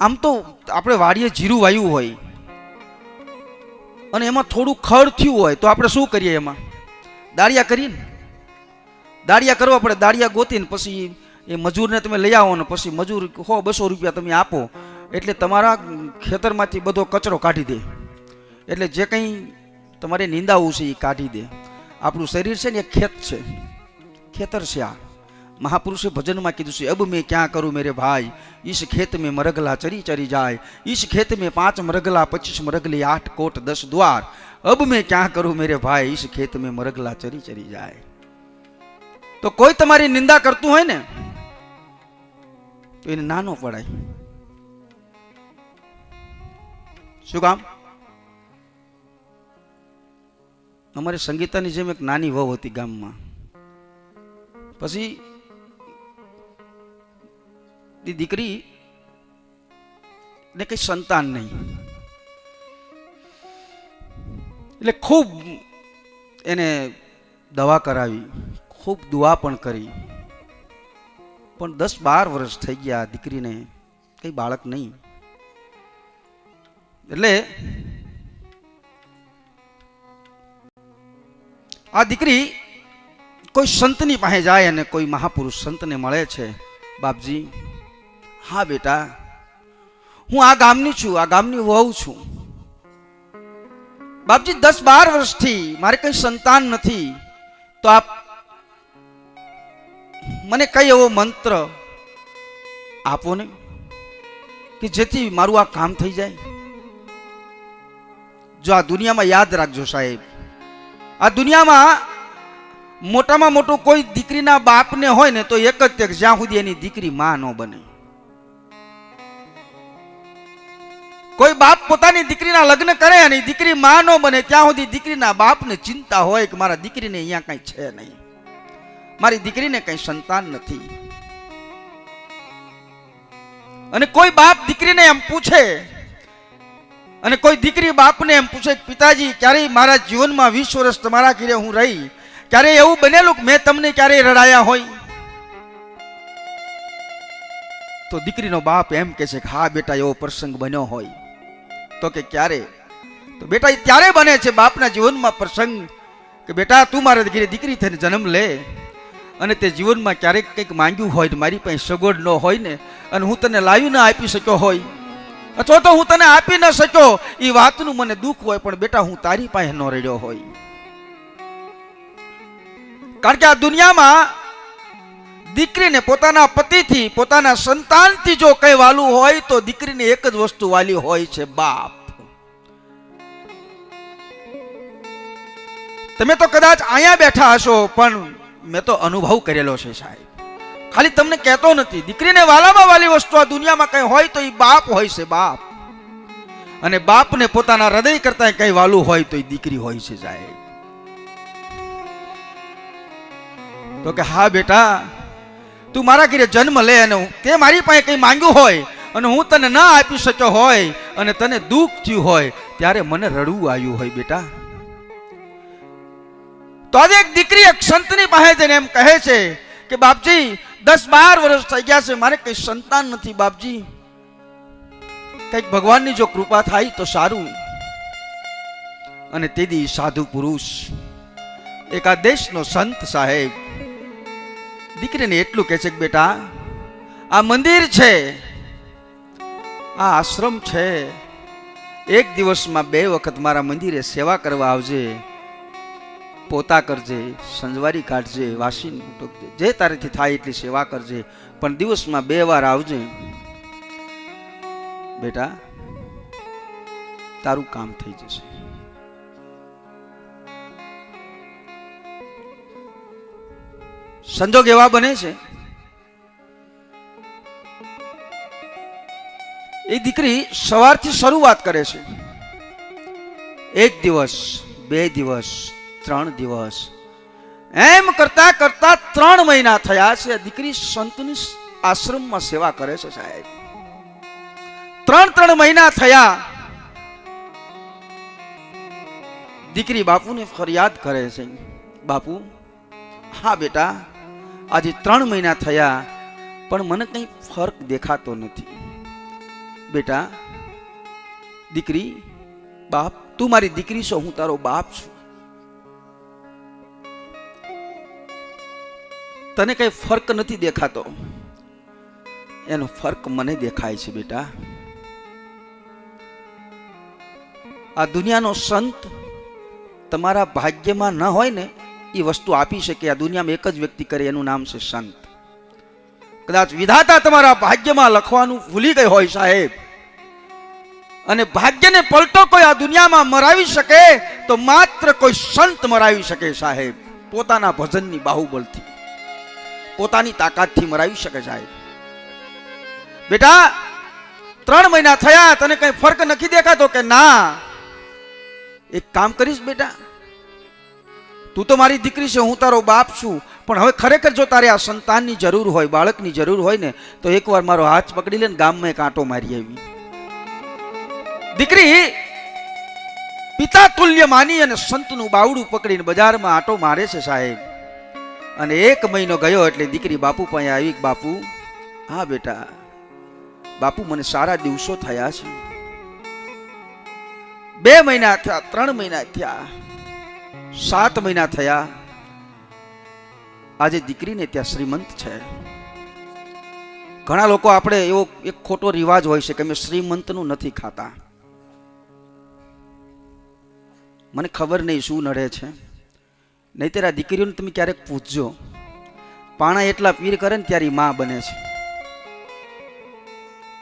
આમ તો આપણે વાડીએ જીરું વાયું હોય અને એમાં થોડું ખડ થયું હોય તો આપણે શું કરીએ એમાં? દાળિયા કરીને? દાળિયા કરવા પડે, દાળિયા ગોતીને પછી એ મજૂરને તમે લઈ આવો ને પછી મજૂર હો, બસો રૂપિયા તમે આપો. એટલે તમારા ખેતરમાંથી બધો કચરો કાઢી દે. એટલે જે કંઈ તમારે નિંદાવું છે એ કાઢી દે. આપણું શરીર છે ને એ ખેત છે. ખેતર છે આ. મહાપુરુષે ભજનમાં કીધું છે, અબ મેં ક્યાં કરું મેરે ભાઈ? ઈશ ખેત મેં મરગલા ચરી ચરી જાય ઈશ ખેત મેં પાંચ મરગલા પચીસ મરગલી આઠ કોટ દસ દ્વાર અબ મેં ક્યાં કરું મેરે ભાઈ ઈશ ખેત મેં મરગલા ચરી ચરી જાય તો કોઈ તમારી નિંદા કરતું હોય ને તો એને નાનો પડાય શું કામ અમારી સંગીતાની જેમ એક નાની વહુ હતી ગામમાં પછી દી, દીકરી ને કઈ સંતાન નહીં. એટલે ખૂબ એને દવા કરાવી, ખૂબ દુઆ પણ કરી. પણ દસ બાર વર્ષ થઈ ગયા દીકરીને કઈ બાળક નહીં. એટલે આ દીકરી કોઈ સંતની પાસે જાય અને કોઈ મહાપુરુષ સંતને મળે છે. બાપજી હા બેટા, હું આ ગામની છું, આ ગામની વહુ છું. બાપજી, દસ બાર વર્ષથી મારે કઈ સંતાન નથી. તો આપ મને કઈ એવો મંત્ર આપો ને કે જેથી મારું આ કામ થઈ જાય? જો આ દુનિયામાં યાદ રાખજો સાહેબ. આ દુનિયામાં મોટામાં મોટું કોઈ દીકરીના બાપને હોય ને તો એક જ તે જ્યાં સુધી એની દીકરી માં ન બને. કોઈ બાપ પોતાની દીકરીના લગ્ન કરે અને દીકરી માં ન બને, ત્યાં સુધી દીકરીના બાપને ચિંતા હોય કે મારા દીકરીને અહીંયા કઈ છે નહીં. મારી દીકરીને કઈ સંતાન નથી. અને કોઈ બાપ દીકરીને એમ પૂછે, અને કોઈ દીકરી બાપને એમ પૂછે કે, પિતાજી, ક્યારેય મારા જીવનમાં વીસ વર્ષ તમારા ઘીરે હું રહી? ક્યારેય એવું બનેલું કે મેં તમને ક્યારેય રડાયા હોય? તો દીકરીનો બાપ એમ કહે છે કે, હા બેટા, એવો પ્રસંગ બન્યો હોય. તો કે ક્યારે? તો બેટા, એ ત્યારે બને છે બાપના જીવનમાં પ્રસંગ કે બેટા, તું મારા ઘરે દીકરી થઈને જન્મ લે અને તે જીવનમાં ક્યારેક કંઈક માંગ્યું હોય ને મારી પાસે સગવડ ન હોય ને, અને હું તને લાવી ન આપી શક્યો હોય, અથવા તો હું તને આપી ન શક્યો, એ વાતનું મને દુઃખ હોય, પણ બેટા, હું તારી પાસે ન રડ્યો હોય. કારણ કે આ દુનિયામાં દીકરીને પોતાના પતિથી, પોતાના સંતાનથી જો કઈ વાલું હોય તો દીકરીને એક જ વસ્તુ વાલી હોય છે બાપ. તમે તો કદાચ અહીંયા બેઠા હશો, પણ મેં તો અનુભવ કરેલો છે સાહેબ. ખાલી તમને કહેતો નથી, દીકરીને વાલામાં વાલી વસ્તુ આ દુનિયામાં કઈ હોય તો એ બાપ હોય છે બાપ. અને બાપને પોતાના હૃદય કરતા કઈ વાલું હોય તો એ દીકરી હોય છે સાહેબ. તો કે હા બેટા તું મારા ઘરે જન્મ લે અને તે મારી પાસે કંઈ માંગ્યું હોય અને હું તને ના આપી શક્યો હોય અને તને દુઃખ થયું હોય, ત્યારે મને રડવું આવ્યું હોય બેટા. તો આજે એક દીકરી એક સંતની પાસે જઈને એમ કહે છે કે, બાપજી, દસ બાર વર્ષ થઈ ગયા છે, મારે કઈ સંતાન નથી, બાપજી. કંઈક ભગવાનની જો કૃપા થાય તો સારું. અને તેદી સાધુ પુરુષ એક આ સંત સાહેબ દીકરીને એટલું કહે છે કે બેટા, આ મંદિર છે, આ આશ્રમ છે. એક દિવસમાં બે વખત મારા મંદિરે સેવા કરવા આવજે, પોતા કરજે, સંજવારી કાઢજે વાસી ટોકજે જે તારેથી થાય એટલી સેવા કરજે. પણ દિવસમાં બે વાર આવજે. બેટા, તારું કામ થઈ જશે. સંજોગ એવા બને છે, એ દીકરી સવારથી શરૂઆત કરે છે. એક દિવસ, બે દિવસ, ત્રણ દિવસ. એમ કરતા કરતા ત્રણ મહિના થયા છે દીકરી સંતની આશ્રમમાં સેવા કરે છે સાહેબ. ત્રણ ત્રણ મહિના થયા. દીકરી બાપુને ફરિયાદ કરે છે. બાપુ, હા બેટા આજે ત્રણ મહિના થયા, પણ મને કંઈ ફરક દેખાતો નથી. બેટા, દીકરી, બાપ, તું મારી દીકરી છો, હું તારો બાપ છું. તને કઈ ફરક નથી દેખાતો? એનો ફરક મને દેખાય છે, બેટા. આ દુનિયાનો સંત તમારા ભાગ્યમાં ન હોય ને એ વસ્તુ આપી શકે, આ દુનિયામાં એક જ વ્યક્તિ કરે, એનું નામ છે સંત. કદાચ વિધાતા તમારા ભાગ્યમાં લખવાનું ભૂલી ગઈ હોય સાહેબ. અને ભાગ્યને પલટો કોઈ આ દુનિયામાં મરાવી શકે, તો માત્ર કોઈ સંત મરાવી શકે સાહેબ. પોતાના ભજનની બાહુબલથી. પોતાની તાકાતથી મરાવી શકે સાહેબ. બેટા, ત્રણ મહિના થયા, તને કઈ ફરક નથી દેખાતો કે ના? એક કામ કરીશ બેટા. તું તો મારી દીકરી છે, હું તારો બાપ છું. પણ હવે ખરેખર જો તારે આ સંતાનની જરૂર હોય, બાળકની જરૂર હોય ને, તો એકવાર મારો હાથ પકડી લે ને ગામમાં એક આંટો મારી આવી. દીકરી, પિતા તુલ્ય માની અને સંતનું બાવડું પકડીને બજારમાં આંટો મારે છે સાહેબ. અને એક મહિનો ગયો એટલે દીકરી બાપુ પાસે આવી બાપુ, હા બેટા, બાપુ મને સારા દિવસો થયા છે. બે મહિના થયા, ત્રણ મહિના થયા. સાત મહિના થયા. આજે દીકરીને ત્યાં શ્રીમંત છે. ઘણા લોકો આપણે એવો એક ખોટો રિવાજ હોય છે કે અમે શ્રીમંતનું નથી ખાતા. મને ખબર નહીં શું નડે છે. નહીં તેરા દીકરીઓને તમે ક્યારેક પૂછજો. પાણા એટલા પીર કરે ને ત્યારે માં બને છે.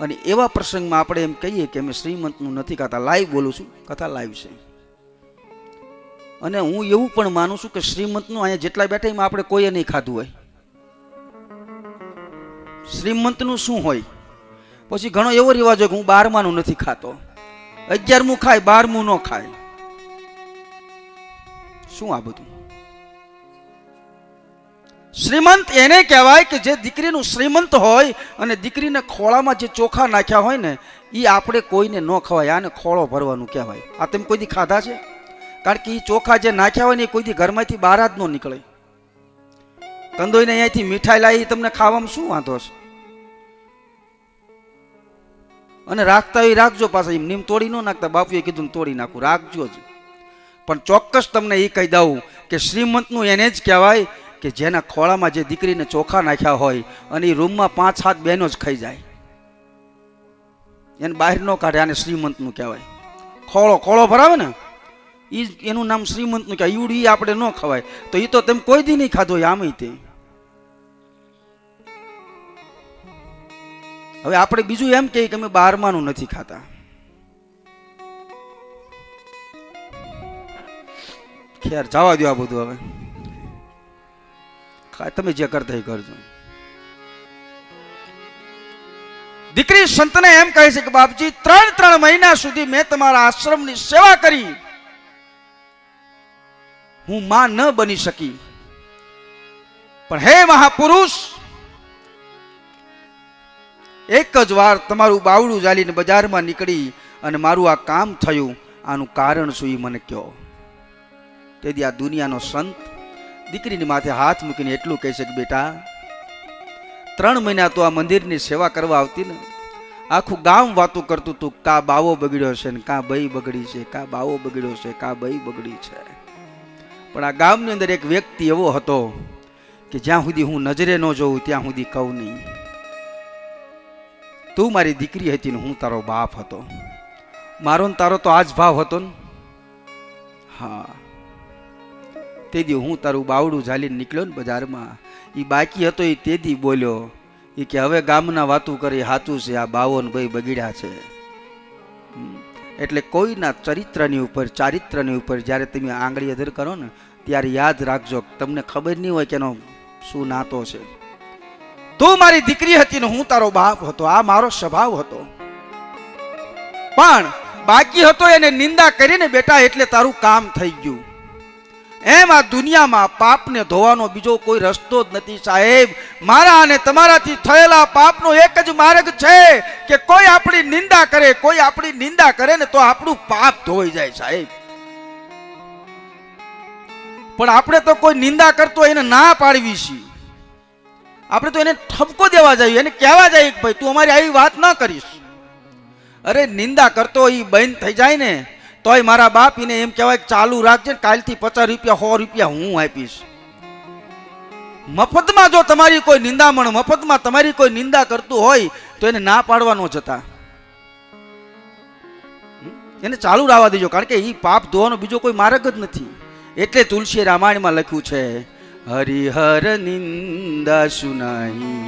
અને એવા પ્રસંગમાં આપણે એમ કહીએ કે અમે શ્રીમંતનું નથી ખાતા. લાઈવ બોલું છું. કથા લાઈવ છે. અને હું એવું પણ માનું છું કે શ્રીમંતનું અહીંયા જેટલા બેઠા એમાં આપણે કોઈએ નહીં ખાધું હોય. શ્રીમંતનું શું હોય? પછી ઘણો એવો રિવાજ હોય કે હું બારમાનું નથી ખાતો. અગિયારમું ખાય, બારમું ન ખાય. શું આ બધું? શ્રીમંત એને કહેવાય કે જે દીકરીનું શ્રીમંત હોય અને દીકરીને ખોળામાં જે ચોખા નાખ્યા હોય ને એ આપણે કોઈને ન ખવાય. આને ખોળો ભરવાનું કહેવાય. આ તમે કોઈ દી ખાધા છે? કારણ કે એ ચોખા જે નાખ્યા હોય ને એ કોઈથી ઘરમાંથી બહાર જ ન નીકળે. કંદોઈને અહીંયાથી મીઠાઈ લાવી તમને ખાવામાં શું વાંધો છે અને રાખતા હોય રાખજો પાછા, એમ નીમ તોડી ન નાખતા. બાપુએ કીધું તોડી નાખું, રાખજો જ. પણ ચોક્કસ તમને એ કહી દઉં કે શ્રીમંતનું એને જ કહેવાય કે જેના ખોળામાં જે દીકરીને ચોખા નાખ્યા હોય અને એ રૂમમાં પાંચ સાત બહેનો જ ખાઈ જાય. એને બહાર ન કાઢે, આને શ્રીમંતનું કહેવાય. ખોળો ખોળો ભરાવે ને? એ એનું નામ શ્રીમંતનું અયુડ ઈવડી આપણે ન ખવાય. તો એ તો તેમ કોઈ દી નહીં ખાધો આમે તે. હવે આપણે બીજું એમ કહીએ કે અમે બારમાનું નથી ખાતા. ખેર, જવા દો આ બધું હવે. તમે જે કરતા એ કરજો. દીકરી સંતને એમ કહે છે કે બાપજી, ત્રણ ત્રણ મહિના સુધી મેં તમારા આશ્રમની સેવા કરી. હું માં ન બની શકી. પણ હે મહાપુરુષ, એક જ વાર તમારું બાવડું ચાલીને બજારમાં નીકળી અને મારું આ કામ થયું, આનું કારણ શું એ મને કહો. તેથી આ દુનિયાનો સંત દીકરીની માથે હાથ મૂકીને એટલું કહે છે કે બેટા, ત્રણ મહિના તો આ મંદિરની સેવા કરવા આવતી ને, આખું ગામ વાતું કરતું તું, કા બાવો બગડ્યો છે ને, કા બઈ બગડી છે, કા બાવો બગડ્યો છે, કા બઈ બગડી છે. પણ આ ગામની અંદર એક વ્યક્તિ એવો હતો કે જ્યાં સુધી હું નજરે ન જોઉં, ત્યાં સુધી કહું નહીં. તું મારી દીકરી હતી ને હું તારો બાપ હતો. મારો ને તારો તો આ જ ભાવ હતો ને. હા. તે દી હું તારું બાવડું ઝાલીને નીકળ્યો ને બજારમાં. એ બાકી હતો એ તે દી બોલ્યો એ કે હવે ગામના વાતું કરી હાચું છે, આ બાવન ભાઈ બગીડ્યા છે. એટલે કોઈના ચરિત્રની ઉપર, ચારિત્રની ઉપર જ્યારે તમે આંગળી અધર કરો ને, ત્યારે યાદ રાખજો તમને ખબર નહીં હોય કે એનો શું નાતો છે. તું મારી દીકરી હતી ને હું તારો બાપ હતો, આ મારો સ્વભાવ હતો. પણ બાકી હતો એને નિંદા કરીને બેટા, એટલે તારું કામ થઈ ગયું. એમ આ દુનિયામાં પાપને ધોવાનો બીજો કોઈ રસ્તો જ નથી, સાહેબ. મારા અને તમારાથી થયેલા પાપનો એક જ માર્ગ છે કે કોઈ આપણી નિંદા કરે, કોઈ આપણી નિંદા કરે ને તો આપણું પાપ ધોઈ જાય, સાહેબ. પણ આપણે તો કોઈ નિંદા કરતો એને ના પાડવી છીએ. આપણે તો એને ઠપકો દેવા જઈએ, એને કહેવા જઈએ કે, ભાઈ, તું અમારી આવી વાત ન કરીશ. અરે, નિંદા કરતો એ બંધ થઈ જાય ને તોય મારા બાપ એને એમ કહેવાય ચાલુ રાખજે કાલથી પચાસ રૂપિયા, સો રૂપિયા હું આપીશ. મફતમાં જો તમારી કોઈ નિંદામણ, મફતમાં તમારી કોઈ નિંદા કરતું હોય, તો એને ના પાડવાનો જતા એને ચાલુ રાવા દેજો, કારણ કે એ પાપ ધોવાનો બીજો કોઈ માર્ગ જ નથી. એટલે તુલસી રામાયણમાં લખ્યું છે, હરિહર નિંદા સુનાઈ,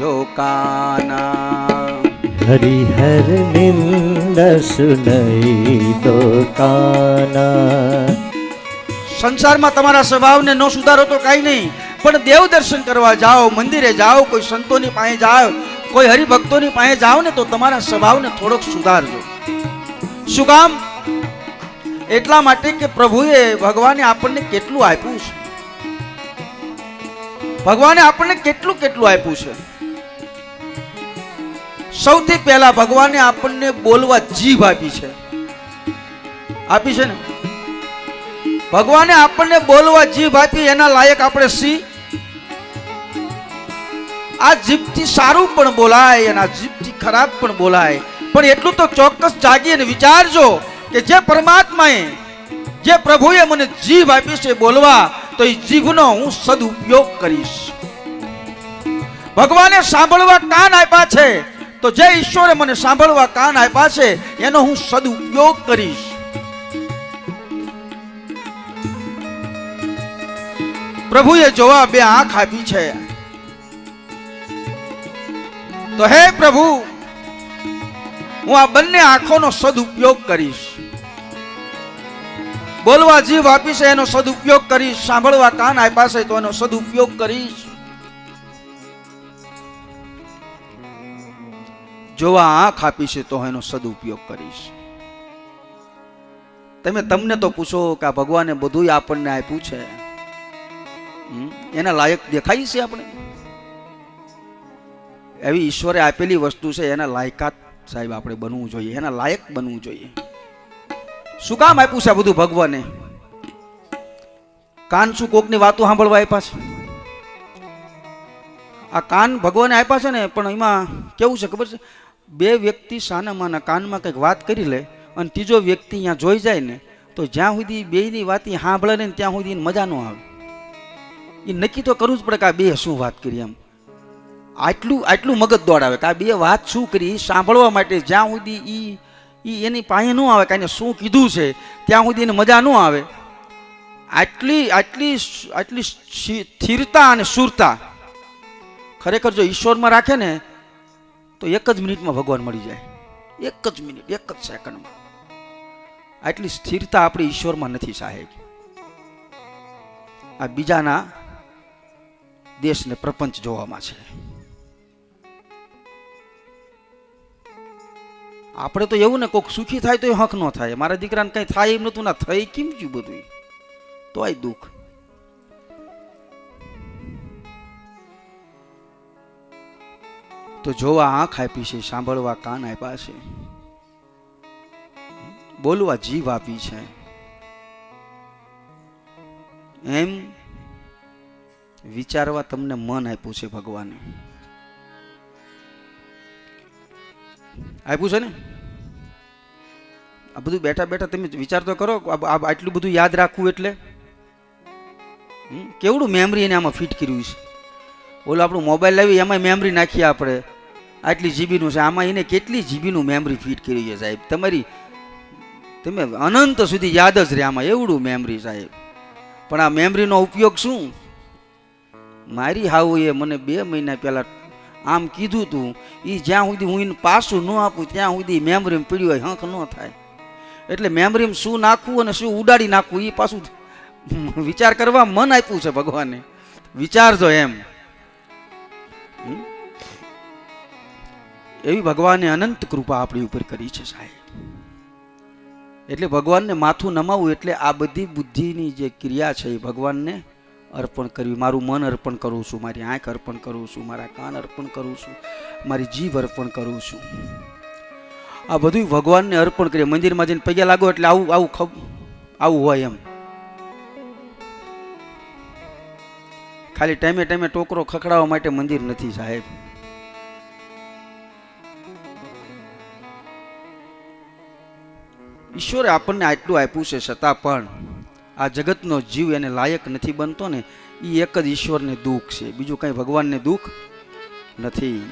જો કાના હરિહર નિંદ સુનઈ તો કાના સંસારમાં તમારા સ્વભાવને ન સુધારો તો કાંઈ નહીં, પણ દેવ દર્શન કરવા જાઓ, મંદિરે જાઓ, કોઈ સંતોની પાસે જાઓ, કોઈ હરિભક્તોની પાસે જાઓ ને તો તમારા સ્વભાવને થોડોક સુધારજો. શું કામ? એટલા માટે કે પ્રભુએ ભગવાને આપણને કેટલું આપ્યું છે? ભગવાને આપણને કેટલું કેટલું આપ્યું છે? સૌથી પહેલા ભગવાને આપણને બોલવા જીભ આપી છે. આપી છે ને? ભગવાને આપણને બોલવા જીભ આપી, એના લાયક આપણે સી? આ જીભથી સારું પણ બોલાય અને આ જીભથી ખરાબ પણ બોલાય. પણ એટલું તો ચોક્કસ જાગી અને વિચારજો કે જે પરમાત્માએ, જે પ્રભુએ મને જીભ આપી છે બોલવા, તો એ જીભનો હું સદુપયોગ કરીશ. ભગવાને સાંભળવા કાન આપ્યા છે. તો જે ઈશ્વરે મને સાંભળવા કાન આપ્યા છે, એનો હું સદુપયોગ કરીશ. પ્રભુએ જોવા બે આંખ આપી છે. તો હે પ્રભુ, હું આ બંને આંખોનો સદુપયોગ કરીશ. બોલવા જીભ આપી છે, એનો સદુપયોગ કરીશ. સાંભળવા કાન આપ્યા છે, તો એનો સદુપયોગ કરીશ. જોવા આંખ આપી છે, તો એનો સદુપયોગ કરીશ. તમે તમને તો પૂછો કે આ ભગવાને બધું આપણને આપ્યું છે. એના લાયક દેખાય છે આપણે? એવી ઈશ્વરે આપેલી વસ્તુ છે, એના લાયકાત સાહેબ આપણે બનવું જોઈએ, એના લાયક બનવું જોઈએ. શું કામ આપ્યું છે આ બધું ભગવાને? કાન શું કોકની વાતો સાંભળવા આપ્યા છે? આ કાન ભગવાને આપ્યા છે ને, પણ એમાં કેવું છે ખબર છે? બે વ્યક્તિ સાનામાના કાનમાં કંઈક વાત કરી લે અને ત્રીજો વ્યક્તિ અહીંયા જોઈ જાય ને, તો જ્યાં સુધી બેયની વાત સાંભળે ને ત્યાં સુધી મજા ન આવે. એ નક્કી તો કરવું જ પડે કે આ બે શું વાત કરી એમ. આટલું આટલું મગજ દોડાવે કે આ બે વાત શું કરી સાંભળવા માટે જ્યાં સુધી એ એની પાસે ન આવે કે શું કીધું છે, ત્યાં સુધી એને મજા ન આવે. આટલી આટલી આટલી સ્થિરતા અને સુરતા ખરેખર જો ઈશ્વરમાં રાખે ને તો એક જ મિનિટમાં ભગવાન મળી જાય. એક જ મિનિટ, એક જ સેકન્ડમાં. આટલી સ્થિરતા આપણી ઈશ્વરમાં નથી સાહેબ. આ બીજાના દેશને પ્રપંચ જોવામાં છે. આપણે તો એવું ને કોઈક સુખી થાય તો હક ન થાય. મારા દીકરાને કઈ થાય એમ નતું ના થઈ કેમ ગયું બધું તો આ દુઃખ. તો જોવા આંખ આપી છે, સાંભળવા કાન આપ્યા છે. બોલવા જીભ આપી છે. એમ વિચારવા તમને મન આપ્યું છે ભગવાને. આપ્યું છે ને? આ બધું બેઠા બેઠા તમે વિચાર તો કરો આટલું બધું યાદ રાખવું એટલે? કેવડું મેમરી એને આમાં ફિટ કર્યું છે? ઓલો આપણું મોબાઈલ લાવી એમાં મેમરી નાખીએ આપણે. આટલી જીબીનું છે. આમાં એને કેટલી જીબીનું મેમરી ફિટ કર્યું છે સાહેબ? તમારી તમે અનંત સુધી યાદ જ રહે આમાં એવડું મેમરી સાહેબ. પણ આ મેમરીનો ઉપયોગ શું? મારી હાવુએ મને બે મહિના પહેલાં આમ કીધું તું એ જ્યાં સુધી હું એને પાછું ન આપું, ત્યાં સુધી મેમરીમાં પીડ્યું હોય, હંખ ન થાય. એટલે મેમરીમાં શું નાખવું અને શું ઉડાડી નાખવું એ પાછું વિચાર કરવા મન આપ્યું છે ભગવાને. વિચારજો એમ. એવી ભગવાને અનંત કૃપા આપણી ઉપર કરી છે સાહેબ. એટલે ભગવાનને માથું નમાવવું એટલે આ બધી બુદ્ધિની જે ક્રિયા છે એ ભગવાનને અર્પણ કરવી. મારું મન અર્પણ કરું છું, મારી આંખ અર્પણ કરું છું, મારા કાન અર્પણ કરું છું, મારી જીભ અર્પણ કરું છું. આ બધું ભગવાનને અર્પણ કરીએ. મંદિરમાં જઈને પગે લાગો એટલે આવું આવું ખબ, આવું હોય એમ. ખાલી ટાઈમે ટાઈમે ટોકરો ખખડાવવા માટે મંદિર નથી સાહેબ. ઈશ્વરે આપણને આટલું આપ્યું છે છતાં પણ આ જગતનો જીવ એને લાયક નથી બનતો ને એ એક જ ઈશ્વરને દુઃખ છે. બીજું કંઈ ભગવાનને દુઃખ નથી.